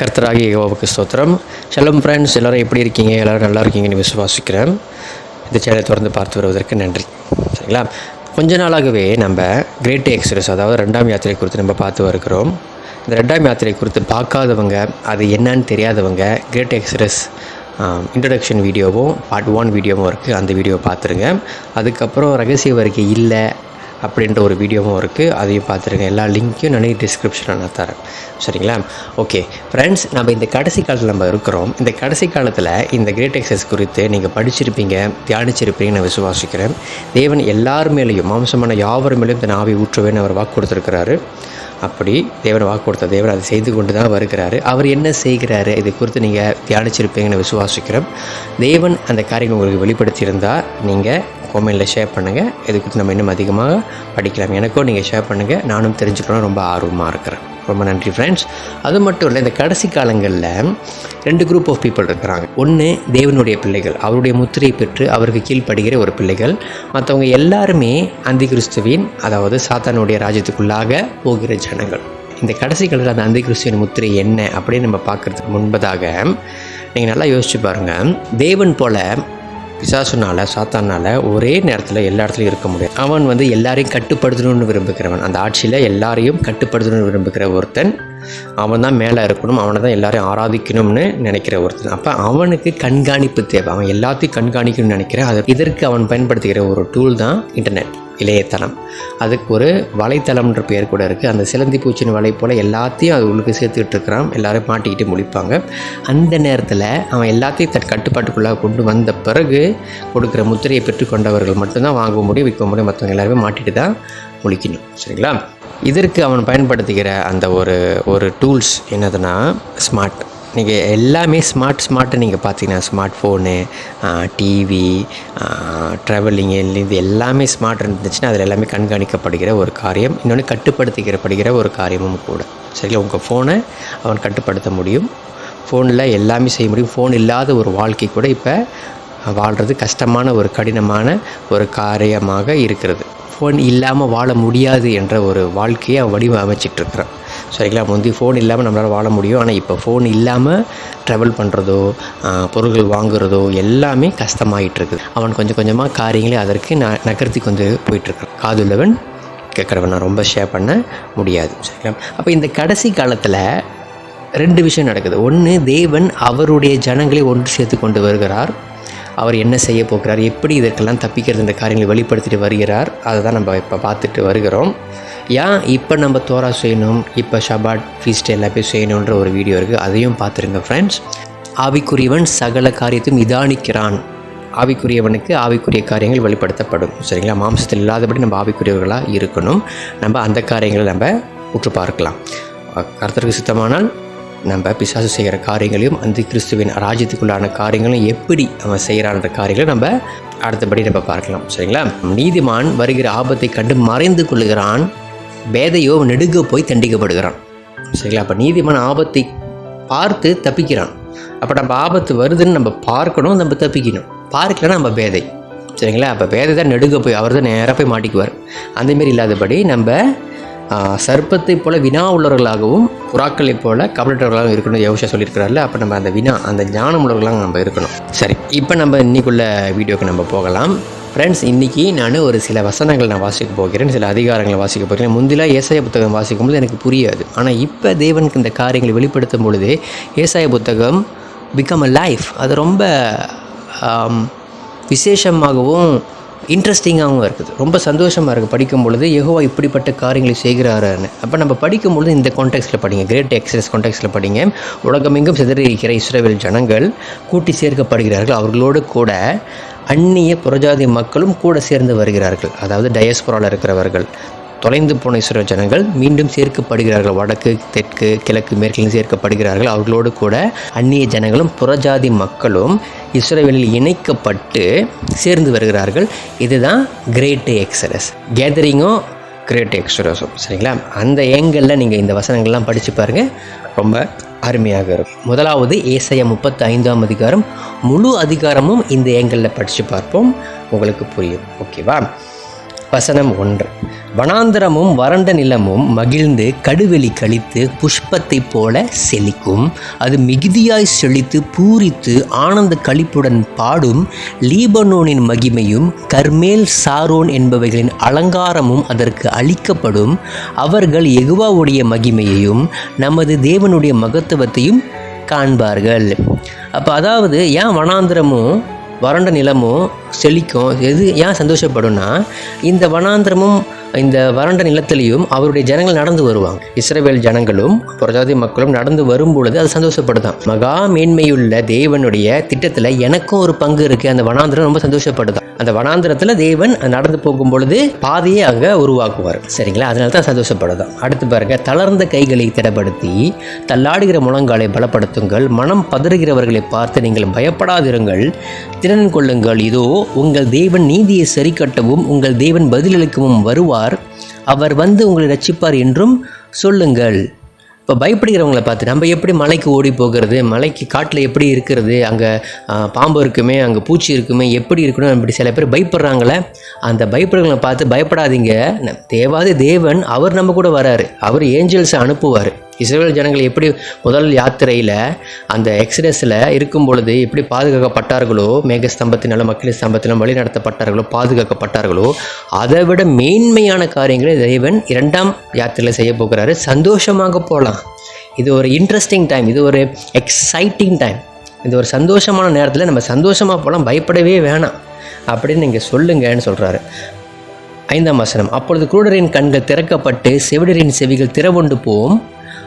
கர்த்தராகி யோவாவுக்கு ஸ்தோத்திரம். செல்லம் ஃப்ரெண்ட்ஸ் எல்லோரும் எப்படி இருக்கீங்க? எல்லோரும் நல்லா இருக்கீங்கன்னு விசுவாசிக்கிறேன். இந்த சேனலை தொடர்ந்து பார்த்து வருவதற்கு நன்றி. சரிங்களா? கொஞ்ச நாளாகவே நம்ம கிரேட் எக்ஸ்பிரஸ் அதாவது ரெண்டாம் யாத்திரை குறித்து நம்ம பார்த்து வருகிறோம். இந்த ரெண்டாம் யாத்திரை குறித்து பார்க்காதவங்க அது என்னன்னு தெரியாதவங்க கிரேட் எக்ஸ்பிரஸ் இன்ட்ரடக்ஷன் வீடியோவும் பார்ட் ஒன் வீடியோவும் இருக்குது அந்த வீடியோவை பார்த்துருங்க. அதுக்கப்புறம் ரகசிய வருகை இல்லை அப்படின்ற ஒரு வீடியோவும் இருக்குது அதையும் பார்த்துருங்க. எல்லா லிங்க்கையும் நான் டிஸ்கிரிப்ஷனில் நான் தரேன். சரிங்களா? ஓகே ஃப்ரெண்ட்ஸ் நம்ம இந்த கடைசி காலத்தில் நம்ம இருக்கிறோம். இந்த கடைசி காலத்தில் இந்த கிரேட் எக்ஸஸ் குறித்து நீங்கள் படிச்சிருப்பீங்க தியானிச்சிருப்பீங்க நான் விசுவாசிக்கிறேன். தேவன் எல்லார் மேலேயும் மாம்சமான யாவர் மேலேயும் தன் ஆவி ஊற்றுவேன்னு அவர் வாக்கு கொடுத்துருக்கிறாரு. அப்படி தேவன் வாக்கு கொடுத்த தேவன் அதை செய்து கொண்டு தான் வருகிறாரு. அவர் என்ன செய்கிறாரு? இது குறித்து நீங்கள் தியானிச்சிருப்பீங்கன்னு விசுவாசிக்கிறோம் தேவன் அந்த காரியங்கள் உங்களுக்கு வெளிப்படுத்தியிருந்தால் நீங்கள் கோமெண்டில் ஷேர் பண்ணுங்கள் இது குறித்து நம்ம இன்னும் அதிகமாக படிக்கலாம். எனக்கும் நீங்கள் ஷேர் பண்ணுங்கள் நானும் தெரிஞ்சுக்கணும் ரொம்ப ஆர்வமாக இருக்கிறேன். ரொம்ப நன்றி ஃப்ரெண்ட்ஸ் அது மட்டும் இல்லை இந்த கடைசி காலங்களில் ரெண்டு குரூப் ஆஃப் பீப்புள் இருக்கிறாங்க. ஒன்று தேவனுடைய பிள்ளைகள். அவருடைய முத்திரையை பெற்று அவருக்கு கீழ்ப்படுகிற ஒரு பிள்ளைகள். மற்றவங்க எல்லாருமே அந்தி கிறிஸ்துவின் அதாவது சாத்தானுடைய ராஜ்யத்துக்குள்ளாக போகிற ஜனங்கள். இந்த கடைசி காலத்தில் அந்த அந்தி கிறிஸ்துவின் முத்திரை என்ன அப்படின்னு நம்ம பார்க்குறதுக்கு முன்பதாக நீங்கள் நல்லா யோசிச்சு பாருங்கள் தேவன் போல பிசாசுனால சாத்தானால ஒரே நேரத்தில் எல்லா இடத்துலையும் இருக்க முடியும் அவன் வந்து எல்லாரையும் கட்டுப்படுத்தணும்னு விரும்புகிறவன். அந்த ஆட்சியில் எல்லாரையும் கட்டுப்படுத்தணும்னு விரும்புகிற ஒருத்தன் அவன் தான் மேலே இருக்கணும் அவனை தான் எல்லாரையும் ஆராதிக்கணும்னு நினைக்கிற ஒருத்தன். அப்போ அவனுக்கு கண்காணிப்பு தேவை. அவன் எல்லாத்தையும் கண்காணிக்கணும்னு நினைக்கிறேன். அது இதற்கு அவன் பயன்படுத்துகிற ஒரு டூல் தான் இன்டர்நெட் இளையதளம் அதுக்கு ஒரு வலைத்தளம்ன்ற பேர் கூட இருக்குது அந்த சிலந்தி பூச்சின் வலை போல் எல்லாத்தையும் அது உள்ளுக்கு சேர்த்துக்கிட்டு இருக்கிறான். எல்லாரும் மாட்டிக்கிட்டு முடிப்பாங்க அந்த நேரத்தில் அவன் எல்லாத்தையும் தன் கட்டுப்பாட்டுக்குள்ளாக கொண்டு வந்த பிறகு கொடுக்குற முத்திரையை பெற்றுக்கொண்டவர்கள் மட்டும்தான் வாங்க முடியும் விற்க முடியும். மற்றவங்க எல்லாருமே மாட்டிட்டு தான் முழிக்கணும். சரிங்களா? இதற்கு அவன் பயன்படுத்துகிற அந்த ஒரு ஒரு டூல்ஸ் என்னதுன்னா ஸ்மார்ட் நீங்கள் எல்லாமே ஸ்மார்ட் ஸ்மார்ட்டு நீங்கள் பார்த்தீங்கன்னா ஸ்மார்ட் ஃபோனு டிவி ட்ராவலிங்கு இது எல்லாமே ஸ்மார்ட் இருந்துச்சுன்னா அதில் எல்லாமே கண்காணிக்கப்படுகிற ஒரு காரியம் இன்னொன்று கட்டுப்படுத்திக்கிறப்படுகிற ஒரு காரியமும் கூட. சரிங்களா? உங்கள் ஃபோனை அவன் கட்டுப்படுத்த முடியும். ஃபோனில் எல்லாமே செய்ய முடியும். ஃபோன் இல்லாத ஒரு வாழ்க்கை கூட இப்போ வாழ்கிறது கஷ்டமான ஒரு கடினமான ஒரு காரியமாக இருக்கிறது. ஃபோன் இல்லாமல் வாழ முடியாது என்ற ஒரு வாழ்க்கையை அவன் வடிவமைச்சிட்ருக்கிறான் சரிங்களா? முந்தி ஃபோன் இல்லாமல் நம்மளால் வாழ முடியும். ஆனால் இப்போ ஃபோன் இல்லாமல் ட்ராவல் பண்ணுறதோ பொருட்கள் வாங்குறதோ எல்லாமே கஷ்டமாயிட்டுருக்கு. அவன் கொஞ்சம் கொஞ்சமாக காரியங்களே அதற்கு ந நகர்த்தி கொண்டு போயிட்டுருக்கான். காதுள்ளவன் கேட்குறவன். நான் ரொம்ப ஷேர் பண்ண முடியாது. சரிங்களா? அப்போ இந்த கடைசி காலத்தில் ரெண்டு விஷயம் நடக்குது. ஒன்று தேவன் அவருடைய ஜனங்களை ஒன்று சேர்த்து கொண்டு வருகிறார். அவர் என்ன செய்ய போகிறார்? எப்படி இதற்கெல்லாம் தப்பிக்கிறது? இந்த காரியங்களை வெளிப்படுத்திட்டு வருகிறார். அதை தான் நம்ம இப்போ பார்த்துட்டு வருகிறோம். ஏன் இப்போ நம்ம தோரா செய்யணும். இப்போ ஷபாட் ஃபீஸ்ட் எல்லாமே செய்யணுன்ற ஒரு வீடியோ இருக்குது அதையும் பார்த்துருங்க ஃப்ரெண்ட்ஸ் ஆவிக்குரியவன் சகல காரியத்தையும் இதானிக்கிறான் ஆவிக்குரியவனுக்கு ஆவிக்குரிய காரியங்கள் வெளிப்படுத்தப்படும். சரிங்களா? மாம்சத்தில் இல்லாதபடி நம்ம ஆவிக்குரியவர்களாக இருக்கணும். நம்ம அந்த காரியங்களை நம்ம உற்று பார்க்கலாம். கருத்தருக்கு சுத்தமானால் நம்ம பிசாசு செய்கிற காரியங்களையும் அந்த கிறிஸ்துவின் ராஜ்யத்துக்குள்ளான காரியங்களும் எப்படி அவன் செய்கிறான்ற காரியங்களை நம்ம அடுத்தபடி நம்ம பார்க்கலாம். சரிங்களா? நீதிமான் வருகிற ஆபத்தை கண்டு மறைந்து கொள்கிறான் வேதையோ நெடுக போய் தண்டிக்கப்படுகிறான். சரிங்களா? அப்போ நீதிமான ஆபத்தை பார்த்து தப்பிக்கிறான். அப்போ நம்ம ஆபத்து வருதுன்னு நம்ம பார்க்கணும் நம்ம தப்பிக்கணும். பார்க்கலன்னா நம்ம பேதை. சரிங்களா? அப்போ பேதை தான் நெடுக போய் அவர் தான் நேராக போய் மாட்டிக்குவார். அந்தமாரி இல்லாதபடி நம்ம சர்ப்பத்தை போல வினா உள்ளவர்களாகவும் புறாக்களைப் போல கபலட்டவர்களாகவும் இருக்கணும். யோசிச்சா சொல்லியிருக்கிறார்ல அப்போ நம்ம அந்த வினா அந்த ஞானம் உள்ளவர்களாக நம்ம இருக்கணும். சரி இப்போ நம்ம இன்னைக்குள்ள வீடியோக்கு நம்ம போகலாம். ஃப்ரெண்ட்ஸ் இன்றைக்கி நான் ஒரு சில வசனங்கள் நான் வாசிக்க போகிறேன். சில அதிகாரங்களை வாசிக்க போகிறேன். முந்திலாம் ஏசாய புத்தகம் வாசிக்கும்போது எனக்கு புரியாது. ஆனால் இப்போ தேவனுக்கு இந்த காரியங்களை வெளிப்படுத்தும் பொழுது ஏசாய புத்தகம் பிகம் அ லைஃப் அது ரொம்ப விசேஷமாகவும் இன்ட்ரெஸ்டிங்காகவும் இருக்குது. ரொம்ப சந்தோஷமாக இருக்குது படிக்கும் பொழுது யெகோவா இப்படிப்பட்ட காரியங்களை செய்கிறாருன்னு. அப்போ நம்ம படிக்கும் பொழுது இந்த கான்டெக்ட்டில் படிங்க. கிரேட் எக்ஸஸ் கான்டெக்ட்டில் படிங்க. உலகமெங்கும் சிதறி இருக்கிற இஸ்ரேல் ஜனங்கள் கூட்டி சேர்க்கப்படுகிறார்கள். அவர்களோடு கூட அந்நிய புறஜாதி மக்களும் கூட சேர்ந்து வருகிறார்கள். அதாவது டயஸ்போராவில் இருக்கிறவர்கள் தொலைந்து போன இஸ்ரோ ஜனங்கள் மீண்டும் சேர்க்கப்படுகிறார்கள். வடக்கு தெற்கு கிழக்கு மேற்கிலும் சேர்க்கப்படுகிறார்கள். அவர்களோடு கூட அந்நிய ஜனங்களும் புறஜாதி மக்களும் இஸ்ரேலில் இணைக்கப்பட்டு சேர்ந்து வருகிறார்கள். இதுதான் கிரேட் எக்ஸலஸ் கேதரிங்கும் கிரேட் எக்ஸ்ட்ரோஸும் சரிங்களா? அந்த ஏங்கலில் நீங்கள் இந்த வசனங்கள்லாம் படித்து பாருங்கள் ரொம்ப அருமையாக இருக்கும். முதலாவது ஏசைய முப்பத்தி ஐந்தாம் அதிகாரம். முழு அதிகாரமும் இந்த ஏங்கலில் படித்து பார்ப்போம். உங்களுக்கு புரியும். ஓகேவா? வசனம் ஒன்று. வனாந்திரமும் வறண்ட நிலமும் மகிழ்ந்து கடுவெளி கழித்து புஷ்பத்தைப் போல செழிக்கும். அது மிகுதியாய் செழித்து பூரித்து ஆனந்த கழிப்புடன் பாடும். லீபனோனின் மகிமையும் கர்மேல் சாரோன் என்பவைகளின் அலங்காரமும் அதற்கு அளிக்கப்படும். அவர்கள் எகுவாவுடைய மகிமையையும் நமது தேவனுடைய மகத்துவத்தையும் காண்பார்கள். அப்போ அதாவது ஏன் வனாந்திரமும் வறண்ட நிலமும் செழிக்கும். எது ஏன் சந்தோஷப்படும்னா இந்த வனாந்திரமும் இந்த வறண்ட நிலத்திலையும் அவருடைய ஜனங்கள் நடந்து வருவாங்க. இஸ்ரேல் ஜனங்களும் புரஜாதி மக்களும் நடந்து வரும் பொழுது அது சந்தோஷப்படுதான். மகா மேன்மையுள்ள தேவனுடைய திட்டத்தில் எனக்கும் ஒரு பங்கு இருக்குது அந்த வனாந்திரம் ரொம்ப சந்தோஷப்படுதான். அந்த வனாந்திரத்தில் தேவன் நடந்து போகும் பொழுது பாதையை அங்கே உருவாக்குவார். சரிங்களா? அதனால தான் சந்தோஷப்படுதான். அடுத்து பாருங்க தளர்ந்த கைகளை திடப்படுத்தி தள்ளாடுகிற முழங்காலை பலப்படுத்துங்கள் மனம் பதறுகிறவர்களை பார்த்து நீங்கள் பயப்படாதிருங்கள். திறன் கொள்ளுங்கள். இதோ உங்கள் தேவன் நீதியை சரி கட்டவும் உங்கள் தேவன் பதிலளிக்கவும் வருவார். அவர் வந்து உங்களை ரட்சிப்பார் என்றும் சொல்லுங்கள். இப்போ பயப்படுகிறவங்கள பார்த்து நம்ம எப்படி மலைக்கு ஓடி போகிறது? மலைக்கு காட்டில் எப்படி இருக்கிறது? அங்கே பாம்பு இருக்குமே அங்கே பூச்சி இருக்குமே எப்படி இருக்கணும் அப்படி சில பேர் பயப்படுறாங்களே அந்த பயப்படுறவங்களை பார்த்து பயப்படாதீங்க. ந- தேவாதி தேவன் அவர் நம்ம கூட வராரு. அவர் ஏஞ்சல்ஸை அனுப்புவார். இஸ்ரேல் ஜனங்கள் எப்படி முதல் யாத்திரையில் அந்த எக்ஸடஸில் இருக்கும் பொழுது எப்படி பாதுகாக்கப்பட்டார்களோ மேகஸ்தம்பத்தினாலும் மக்கள் ஸ்தம்பத்தினாலும் வழி நடத்தப்பட்டார்களோ பாதுகாக்கப்பட்டார்களோ அதை விட மேன்மையான காரியங்களை தேவன் இரண்டாம் யாத்திரையில் செய்ய போகிறாரு. சந்தோஷமாக போகலாம் இது ஒரு இன்ட்ரெஸ்டிங் டைம் இது ஒரு எக்ஸைட்டிங் டைம் இது ஒரு சந்தோஷமான நேரத்தில் நம்ம சந்தோஷமாக போகலாம் பயப்படவே வேணாம். அப்படின்னு நீங்கள் சொல்லுங்கன்னு சொல்கிறாரு ஐந்தாம் வசனம். அப்பொழுது குருடரின் கண்கள் திறக்கப்பட்டு செவிடரின் செவிகள் திறவுண்டு போம்.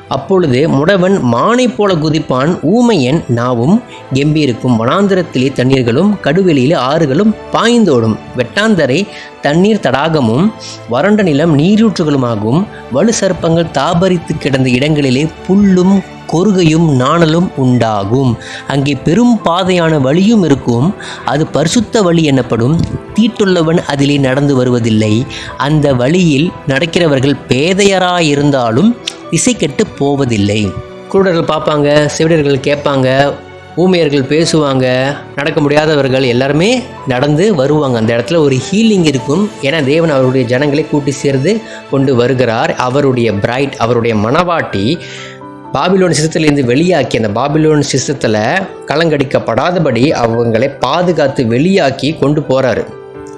அப்பொழுது முடவன் மானை போல குதிப்பான் ஊமையன் நாவும் கெம்பீருக்கும் வனாந்திரத்திலே தண்ணீர்களும் கடுவெளியிலே ஆறுகளும் பாய்ந்தோடும். வெட்டாந்தரை தண்ணீர் தடாகமும் வறண்ட நிலம் நீரூற்றுகளுமாகவும் வலு சர்ப்பங்கள் தாபரித்து கிடந்த இடங்களிலே புல்லும் கொருகையும் நாணலும் உண்டாகும். அங்கே பெரும் பாதையான வழியும் இருக்கும். அது பரிசுத்த வழி எனப்படும். தீட்டுள்ளவன் அதிலே நடந்து வருவதில்லை. அந்த வழியில் நடக்கிறவர்கள் பேதையராயிருந்தாலும் திசை கெட்டு போவதில்லை. குருடர்கள் பார்ப்பாங்க செவிடர்கள் கேட்பாங்க ஊமையர்கள் பேசுவாங்க நடக்க முடியாதவர்கள் எல்லாருமே நடந்து வருவாங்க. அந்த இடத்துல ஒரு ஹீலிங் இருக்கும். ஏன்னா தேவன் அவருடைய ஜனங்களை கூட்டி சேர்ந்து கொண்டு வருகிறார். அவருடைய பிரைட் அவருடைய மனவாட்டி பாபிலோன் சிஸ்டத்திலிருந்து வெளியாக்கி அந்த பாபிலோன் சிஸ்டத்தில் கலங்கடிக்கப்படாதபடி அவங்களை பாதுகாத்து வெளியாக்கி கொண்டு போகிறாரு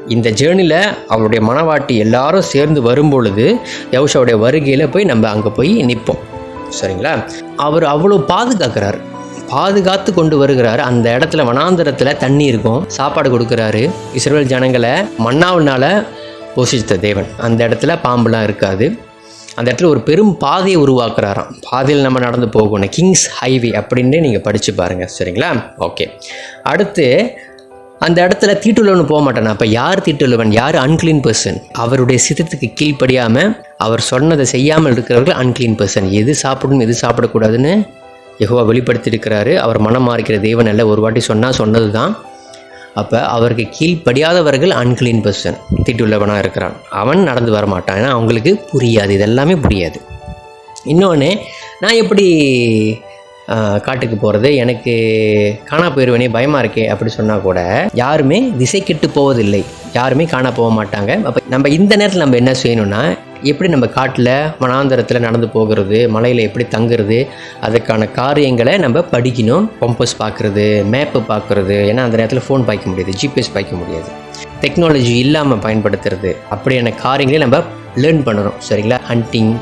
இந்த ஜேர்னியில் அவருடைய மனவாட்டி எல்லாரும் சேர்ந்து வரும்பொழுது யவுஷாவுடைய வருகையில் போய் நம்ம அங்கே போய் நிற்போம். சரிங்களா? அவர் அவ்வளோ பாதுகாக்கிறார். பாதுகாத்து கொண்டு வருகிறார். அந்த இடத்துல வனாந்தரத்தில் தண்ணி இருக்கும். சாப்பாடு கொடுக்குறாரு. இஸ்ரேல் ஜனங்களை மன்னாவினால போஷித்த தேவன். அந்த இடத்துல பாம்புலாம் இருக்காது. அந்த இடத்துல ஒரு பெரும் பாதையை உருவாக்குறாராம். பாதையில் நம்ம நடந்து போகணும். கிங்ஸ் ஹைவே அப்படின்னு நீங்கள் படித்து பாருங்கள் சரிங்களா? ஓகே அடுத்து அந்த இடத்துல தீட்டுள்ளவன் போக மாட்டான்? அப்போ யார் தீட்டுள்ளவன்? யார் அன்க்ளீன் பர்சன் அவருடைய சித்தத்துக்கு கீழ்ப்படியாமல் அவர் சொன்னதை செய்யாமல் இருக்கிறவர்கள் அன்க்ளீன் பர்சன் எது சாப்பிடணும் எது சாப்பிடக்கூடாதுன்னு யகுவா வெளிப்படுத்தியிருக்கிறாரு. அவர் மனம் மாறிக்கிற தேவன் அல்ல. ஒரு வாட்டி சொன்னால் சொன்னது தான் அப்போ அவருக்கு கீழ்ப்படியாதவர்கள் அன்கிளீன் பர்சன் திட்டுள்ளவனாக இருக்கிறான். அவன் நடந்து வர மாட்டான். ஏன்னா அவங்களுக்கு புரியாது. இதெல்லாமே புரியாது. இன்னொன்று நான் எப்படி காட்டுக்கு போகிறது எனக்கு காணா போயிடுவேனே பயமாக இருக்கே அப்படி சொன்னால் கூட யாருமே திசை கெட்டு போவதில்லை. யாருமே காணா போக மாட்டாங்க. அப்போ நம்ம இந்த நேரத்தில் நம்ம என்ன செய்யணும்னா எப்படி நம்ம காட்டில் வனாந்தரத்தில் நடந்து போகிறது மலையில் எப்படி தங்குறது அதுக்கான காரியங்களை நம்ம படிக்கணும் பம்பஸ் பார்க்குறது மேப்பு பார்க்குறது. ஏன்னா அந்த நேரத்தில் ஃபோன் பாய்க்க முடியாது ஜிபிஎஸ் பாய்க்க முடியாது. டெக்னாலஜி இல்லாமல் பயன்படுத்துறது அப்படியான காரியங்களையும் நம்ம லேர்ன் பண்ணணும் சரிங்களா? ஹண்டிங்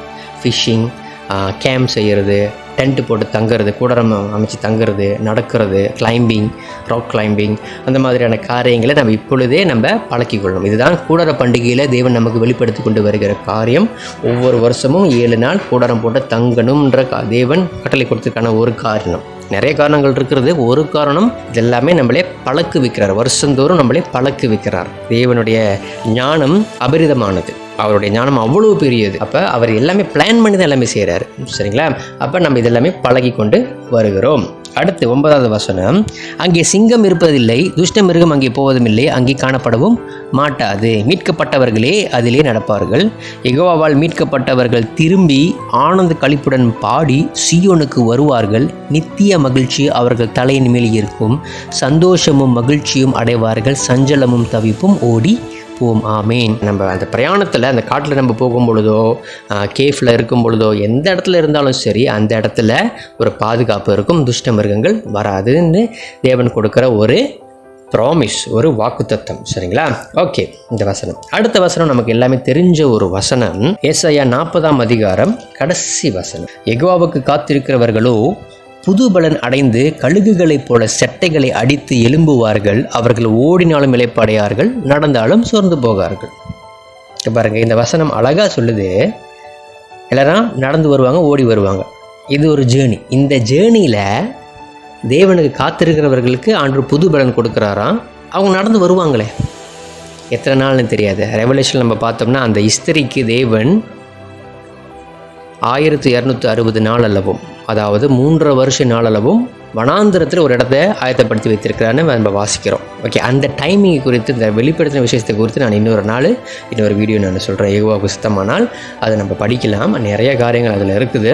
ஃபிஷ்ஷிங் கேம்ப் செய்கிறது டென்ட் போட்டு தங்குறது கூடாரம் அமைச்சு தங்குறது நடக்கிறது கிளைம்பிங் ராக் கிளைம்பிங் அந்த மாதிரியான காரியங்களை நம்ம இப்பொழுதே நம்ம பழக்கிக்கொள்ளணும் இதுதான் கூடார பண்டிகையில் தேவன் நமக்கு வெளிப்படுத்தி கொண்டு வருகிற காரியம். ஒவ்வொரு வருஷமும் ஏழு நாள் கூடாரம் போட்டு தங்கணுன்ற கா- தேவன் கட்டளை கொடுத்ததுக்கான ஒரு காரணம். நிறைய காரணங்கள் இருக்கிறது. ஒரு காரணம் இதெல்லாமே நம்மளே பழக்கு வைக்கிறார். வருஷந்தோறும் நம்மளே பழக்கு வைக்கிறார். தேவனுடைய ஞானம் அபரிதமானது. அவருடைய ஞானம் அவ்வளோ பெரியது. அப்போ அவர் எல்லாமே பிளான் பண்ணி தான் எல்லாமே செய்கிறாரு சரிங்களா? அப்போ நம்ம இதெல்லாமே பழகி கொண்டு வருகிறோம். அடுத்து ஒன்பதாவது வசனம். அங்கே சிங்கம் இருப்பதில்லை துஷ்ட மிருகம் அங்கே போவதும் இல்லை அங்கே காணப்படவும் மாட்டாது. மீட்கப்பட்டவர்களே அதிலே நடப்பார்கள். எகோவாவால் மீட்கப்பட்டவர்கள் திரும்பி ஆனந்த கழிப்புடன் பாடி சியோனுக்கு வருவார்கள். நித்திய மகிழ்ச்சி அவர்கள் தலையின் மேல் இருக்கும். சந்தோஷமும் மகிழ்ச்சியும் அடைவார்கள். சஞ்சலமும் தவிப்பும் ஓடி இருப்போம் ஆமேன். நம்ம அந்த பிரயாணத்தில் அந்த காட்டில் நம்ம போகும் பொழுதோ கேஃபில் இருக்கும் பொழுதோ எந்த இடத்துல இருந்தாலும் சரி அந்த இடத்துல ஒரு பாதுகாப்பு இருக்கும் துஷ்ட மிருகங்கள் வராதுன்னு தேவன் கொடுக்குற ஒரு ப்ராமிஸ் ஒரு வாக்குத்தத்தம். சரிங்களா? ஓகே இந்த வசனம். அடுத்த வசனம் நமக்கு எல்லாமே தெரிஞ்ச ஒரு வசனம். ஏசாயா நாற்பதாம் அதிகாரம் கடைசி வசனம். எகுவாவுக்கு காத்திருக்கிறவர்களோ புது பலன் அடைந்து கழுகுகளைப் போல செட்டைகளை அடித்து எழும்புவார்கள். அவர்கள் ஓடினாலும் இழைப்படையார்கள் நடந்தாலும் சோர்ந்து போகார்கள். இங்க பாருங்க இந்த வசனம் அழகாக சொல்லுது. எல்லாரும் நடந்து வருவாங்க ஓடி வருவாங்க. இது ஒரு ஜேர்னி இந்த ஜேர்னியில் தேவனுக்கு காத்திருக்கிறவர்களுக்கு ஆண்டு புது பலன் கொடுக்குறாராம். அவங்க நடந்து வருவாங்களே. எத்தனை நாள்னு தெரியாது. ரெவலேஷன் நம்ம பார்த்தோம்னா அந்த இஸ்திரிக்கு தேவன் ஆயிரத்தி இரநூத்தி அறுபது நாள் அல்லவும். அதாவது மூன்றரை வருஷ நாளளவும் வனாந்திரத்தில் ஒரு இடத்த ஆயத்தப்படுத்தி வைத்திருக்கிறான்னு நம்ம வாசிக்கிறோம். ஓகே அந்த டைமிங் குறித்து இந்த வெளிப்படுத்தின விஷயத்தை குறித்து நான் இன்னொரு நாள் இன்னொரு வீடியோ நான் சொல்கிறேன் ஏகுவாவுக்கு சுத்தமானால் அதை நம்ம படிக்கலாம். நிறைய காரியங்கள் அதில் இருக்குது.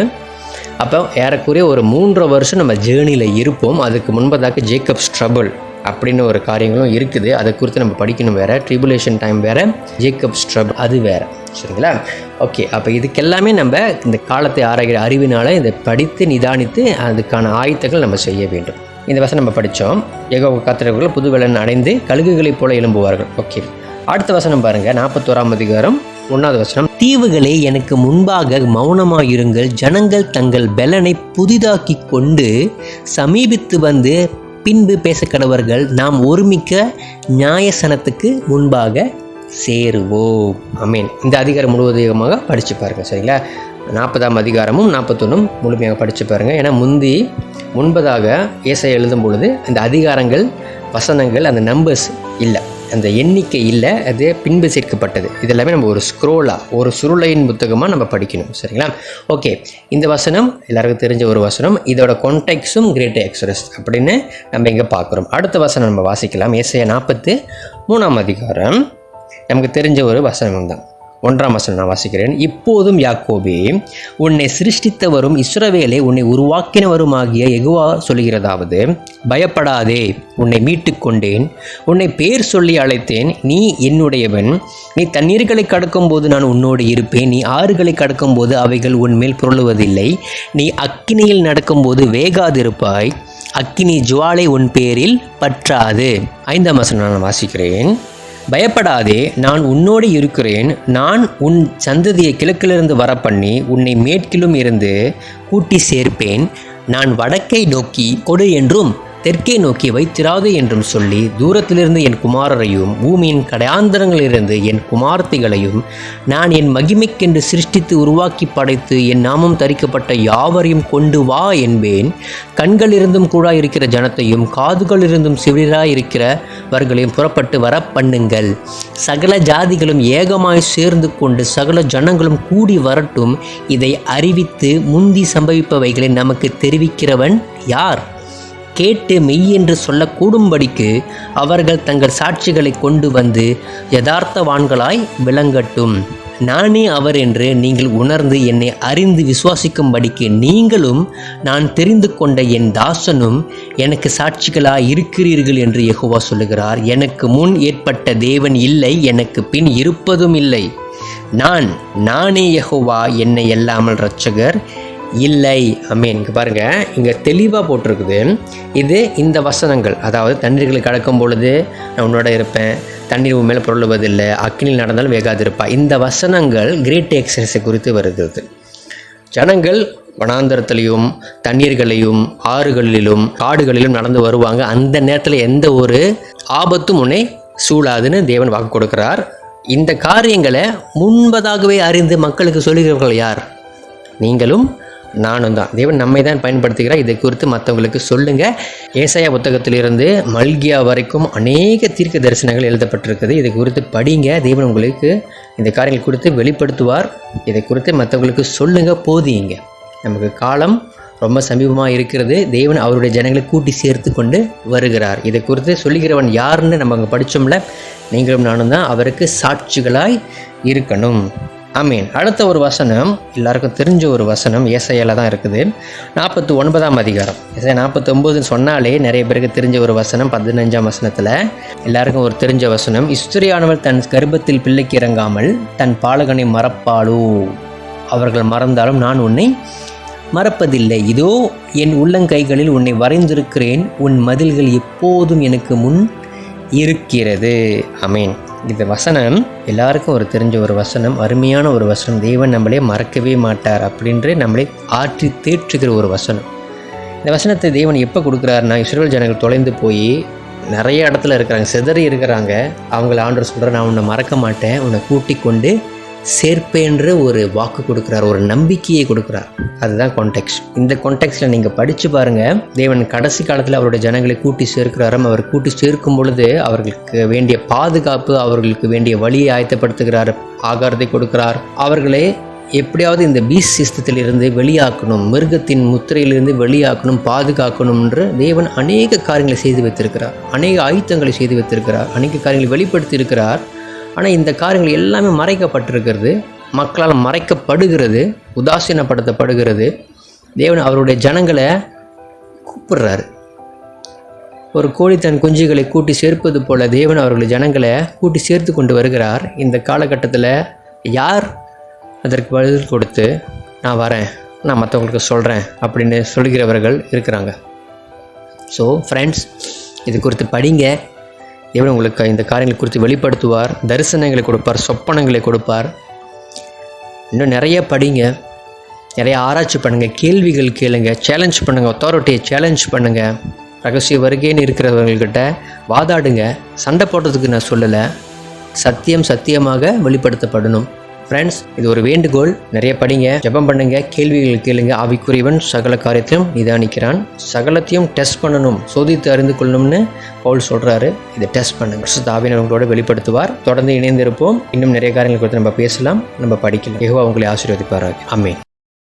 அப்போ ஏறக்குறைய ஒரு மூன்றரை வருஷம் நம்ம ஜேர்னியில் இருப்போம். அதுக்கு முன்பதாக ஜேக்கப் ஸ்ட்ரபிள் அப்படின்னு ஒரு காரியங்களும் இருக்குது. அதை குறித்து நம்ம படிக்கணும் வேறு. ட்ரிபுலேஷன் டைம் வேறு. ஜேக்கப் ஸ்ட்ரப் அது வேறு. சரிங்களா? ஓகே அப்போ இதுக்கெல்லாமே நம்ம இந்த காலத்தை ஆராய்கிற அறிவினால் இதை படித்து நிதானித்து அதுக்கான ஆயத்தங்கள் நம்ம செய்ய வேண்டும். இந்த வசனம் நம்ம படித்தோம். ஏகோ காத்திரர்கள் புதுவெளன் அடைந்து கழுகுகளைப் போல எழும்புவார்கள். ஓகே அடுத்த வசனம் பாருங்கள் நாற்பத்தோராம் அதிகாரம் ஒன்றாவது வசனம். தீவுகளே எனக்கு முன்பாக மௌனமாயிருங்கள். ஜனங்கள் தங்கள் பெலனை புதிதாக்கி கொண்டு சமீபித்து வந்து பின்பு பேசக்கடவர்கள் நாம் ஒருமிக்க நியாயசனத்துக்கு முன்பாக சேருவோம். அமீன் இந்த அதிகாரம் முழுவதுமாக படித்து பாருங்கள் சரிங்களா? நாற்பதாம் அதிகாரமும் நாற்பத்தொன்னும் முழுமையாக படித்து பாருங்கள் ஏன்னா முந்தி முன்பதாக இயேசை எழுதும் பொழுது அந்த அதிகாரங்கள் வசனங்கள் அந்த நம்பர்ஸ் இல்லை. அந்த எண்ணிக்கை இல்லை அது பின்பு சேர்க்கப்பட்டது. இதெல்லாமே நம்ம ஒரு ஸ்க்ரோலாக ஒரு சுருளையின் புத்தகமாக நம்ம படிக்கணும். சரிங்களா? ஓகே இந்த வசனம் எல்லாருக்கும் தெரிஞ்ச ஒரு வசனம் இதோட கான்டெக்ட்ஸும் கிரேட் எக்ஸ்பிரஸ் அப்படின்னு நம்ம இங்கே பார்க்குறோம். அடுத்த வசனம் நம்ம வாசிக்கலாம். ஏசைய நாற்பத்து மூணாம் அதிகாரம். நமக்கு தெரிஞ்ச ஒரு வசனம் தான் ஒன்றாம் வசனம் நான் வாசிக்கிறேன். இப்போதும் யாக்கோபே உன்னை சிருஷ்டித்தவரும் இஸ்ரவேலே உன்னை உருவாக்கினவருமாகிய எகுவா சொல்கிறதாவது பயப்படாதே உன்னை மீட்டுக்கொண்டேன். உன்னை பேர் சொல்லி அழைத்தேன். நீ என்னுடையவன். நீ தண்ணீர்களை கடக்கும்போது நான் உன்னோடு இருப்பேன். நீ ஆறுகளை கடக்கும்போது அவைகள் உன்மேல் புரளுவதில்லை. நீ அக்கினியில் நடக்கும்போது வேகாதிருப்பாய். அக்கினி ஜுவாலை உன் பேரில் பற்றாது. ஐந்தாம் வசனம் நான் வாசிக்கிறேன். பயப்படாதே நான் உன்னோடு இருக்கிறேன். நான் உன் சந்ததியை கிழக்கிலிருந்து வர பண்ணி உன்னை மேற்கிலும் இருந்து கூட்டி சேர்ப்பேன். நான் வடக்கை நோக்கி கொடு என்றும் தெற்கே நோக்கி வைத்திராது என்றும் சொல்லி தூரத்திலிருந்து என் குமாரரையும் பூமியின் கடையாந்தரங்களிலிருந்து என் குமார்த்திகளையும் நான் என் மகிமைக்கென்று சிருஷ்டித்து உருவாக்கி படைத்து என் நாமம் தரிக்கப்பட்ட யாவரையும் கொண்டு வா என்பேன். கண்களிலிருந்தும் கூட இருக்கிற ஜனத்தையும் காதுகளிலிருந்தும் சிவிராய் இருக்கிறவர்களையும் புறப்பட்டு வர பண்ணுங்கள். சகல ஜாதிகளும் ஏகமாய் சேர்ந்து கொண்டு சகல ஜனங்களும் கூடி வரட்டும். இதை அறிவித்து முந்தி சம்பவிப்பவைகளை நமக்கு தெரிவிக்கிறவன் யார்? கேட்டு மெய் என்று சொல்லக்கூடும்படிக்கு அவர்கள் தங்கள் சாட்சிகளை கொண்டு வந்து யதார்த்தவான்களாய் விளங்கட்டும். நானே அவர் என்று நீங்கள் உணர்ந்து என்னை அறிந்து விசுவாசிக்கும்படிக்கு நீங்களும் நான் தெரிந்து கொண்ட என் தாசனும் எனக்கு சாட்சிகளாய் இருக்கிறீர்கள் என்று யகுவா சொல்லுகிறார். எனக்கு முன் ஏற்பட்ட தேவன் இல்லை எனக்கு பின் இருப்பதும் இல்லை. நான் நானே யகுவா என்னை அல்லாமல் இரட்சகர். இல்லை. அமீன் இங்கே பாருங்கள் இங்கே தெளிவாக போட்டிருக்குது. இது இந்த வசனங்கள். அதாவது தண்ணீர்களை கடக்கும் பொழுது நான் உன்னோட இருப்பேன். தண்ணீர் உன் மேலே பொருளுவதில்லை. அக்னியில் நடந்தாலும் வேகாதிருப்பா. இந்த வசனங்கள் கிரேட் எக்ஸசைஸை குறித்து வருகிறது. ஜனங்கள் வனாந்தரத்திலையும் தண்ணீர்களையும் ஆறுகளிலும் காடுகளிலும் நடந்து வருவாங்க. அந்த நேரத்தில் எந்த ஒரு ஆபத்தும் உன்னை சூழாதுன்னு தேவன் வாக்கு கொடுக்கிறார். இந்த காரியங்களை முன்பதாகவே அறிந்து மக்களுக்கு சொல்கிறவர்கள் யார்? நீங்களும் நானும் தான். தேவன் நம்மை தான் பயன்படுத்துகிறார். இதை குறித்து மற்றவங்களுக்கு சொல்லுங்கள் ஏசாயா புத்தகத்திலிருந்து மல்கியா வரைக்கும் அநேக தீர்க்க தரிசனங்கள் எழுதப்பட்டிருக்குது இதை குறித்து படிங்க. தேவன் உங்களுக்கு இந்த காரியங்கள் குறித்து வெளிப்படுத்துவார். இதை குறித்து மற்றவங்களுக்கு சொல்லுங்கள் போதியுங்க. நமக்கு காலம் ரொம்ப சமீபமாக இருக்கிறது. தேவன் அவருடைய ஜனங்களை கூட்டி சேர்த்து கொண்டு வருகிறார். இதை குறித்து சொல்லுகிறவன் யாருன்னு நம்ம அங்கே படித்தோம்ல நீங்களும் நானும் தான் அவருக்கு சாட்சிகளாய் இருக்கணும். அமீன் அடுத்த ஒரு வசனம் எல்லாருக்கும் தெரிஞ்ச ஒரு வசனம் ஏசையால தான் இருக்குது. நாற்பத்தி ஒன்பதாம் அதிகாரம். ஏசாயா நாற்பத்தி ஒம்போதுன்னு சொன்னாலே நிறைய பேருக்கு தெரிஞ்ச ஒரு வசனம் பதினஞ்சாம் வசனத்தில். எல்லாருக்கும் ஒரு தெரிஞ்ச வசனம் இஸ்திரியானவள் தன் கர்ப்பத்தில் பிள்ளைக்கு இறங்காமல் தன் பாலகனை மறப்பாளோ? அவர்கள் மறந்தாலும் நான் உன்னை மறப்பதில்லை. இதோ என் உள்ளங்கைகளில் உன்னை வரைந்திருக்கிறேன். உன் மதில்கள் எப்போதும் எனக்கு முன் இருக்கிறது. அமீன் இந்த வசனம் எல்லாருக்கும் ஒரு தெரிஞ்ச ஒரு வசனம் அருமையான ஒரு வசனம். தேவன் நம்மளே மறக்கவே மாட்டார் அப்படின்று நம்மளை ஆற்றி தேற்றுகிற ஒரு வசனம். இந்த வசனத்தை தேவன் எப்போ கொடுக்குறாருன்னா இஸ்ரேல் ஜனங்கள் தொலைந்து போய் நிறைய இடத்துல இருக்கிறாங்க சிதறி இருக்கிறாங்க. அவங்கள ஆண்டர் சொல்கிற நான் உன்னை மறக்க மாட்டேன் உன்னை கூட்டிக் கொண்டு சேர்ப்பேன்ற ஒரு வாக்கு கொடுக்குறார் ஒரு நம்பிக்கையை கொடுக்குறார். அதுதான் கான்டெக்ட் இந்த கான்டெக்ட்ல நீங்கள் படித்து பாருங்கள் தேவன் கடைசி காலத்தில் அவருடைய ஜனங்களை கூட்டி சேர்க்கிறாராம். அவர் கூட்டி சேர்க்கும் பொழுது அவர்களுக்கு வேண்டிய பாதுகாப்பு அவர்களுக்கு வேண்டிய வழியை ஆயத்தப்படுத்துகிறார் ஆகாரத்தை கொடுக்கிறார். அவர்களை எப்படியாவது இந்த பீஸ் சிஸ்தத்திலிருந்து வெளியாக்கணும் மிருகத்தின் முத்திரையிலிருந்து வெளியாக்கணும் பாதுகாக்கணும்ன்ற தேவன் அநேக காரியங்களை செய்து வைத்திருக்கிறார். அநேக ஆயுத்தங்களை செய்து வைத்திருக்கிறார். அநேக காரியங்களை வெளிப்படுத்தி இருக்கிறார் ஆனால் இந்த காரியங்கள் எல்லாமே மறைக்கப்பட்டிருக்கிறது. மக்களால் மறைக்கப்படுகிறது உதாசீனப்படுத்தப்படுகிறது. தேவன் அவருடைய ஜனங்களை கூப்பிடுறாரு. ஒரு கோழி தன் குஞ்சுகளை கூட்டி சேர்ப்பது போல தேவன் அவர்களுடைய ஜனங்களை கூட்டி சேர்த்து கொண்டு வருகிறார். இந்த காலகட்டத்தில் யார் அதற்கு பதில் கொடுத்து நான் வரேன் நான் மற்றவங்களுக்கு சொல்கிறேன் அப்படின்னு சொல்கிறவர்கள் இருக்கிறாங்க. ஸோ ஃப்ரெண்ட்ஸ் இது குறித்து படிங்க. தேவன் உங்களுக்கு இந்த காரியங்கள் குறித்து வெளிப்படுத்துவார் தரிசனங்களை கொடுப்பார் சொப்பனங்களை கொடுப்பார்? இன்னும் நிறைய படிங்க. நிறைய ஆராய்ச்சி பண்ணுங்கள் கேள்விகள் கேளுங்க சேலஞ்ச் பண்ணுங்கள் அத்தாரிட்டியை சேலஞ்ச் பண்ணுங்கள் ரகசிய வருகைன்னு இருக்கிறவங்கக்கிட்ட வாதாடுங்க. சண்டை போடுறதுக்கு நான் சொல்லலை. சத்தியம் சத்தியமாக வெளிப்படுத்தப்படணும். ஃப்ரெண்ட்ஸ் இது ஒரு வேண்டுகோள். நிறைய படிங்க ஜெபம் பண்ணுங்க கேள்விகள் கேளுங்க ஆவிக்குரியவன் சகல காரியத்தையும் நிதானிக்கிறான். சகலத்தையும் டெஸ்ட் பண்ணணும் சோதித்து அறிந்து கொள்ளணும்னு பவுல் சொல்றாரு. இதை டெஸ்ட் பண்ணுங்க. தாவினர் உங்களோட வெளிப்படுத்துவார். தொடர்ந்து இணைந்திருப்போம். இன்னும் நிறைய காரியங்கள் குறித்து நம்ம பேசலாம் நம்ம படிக்கலாம். யெகோவா அவங்களை ஆசீர்வதிப்பாராக. அமேன்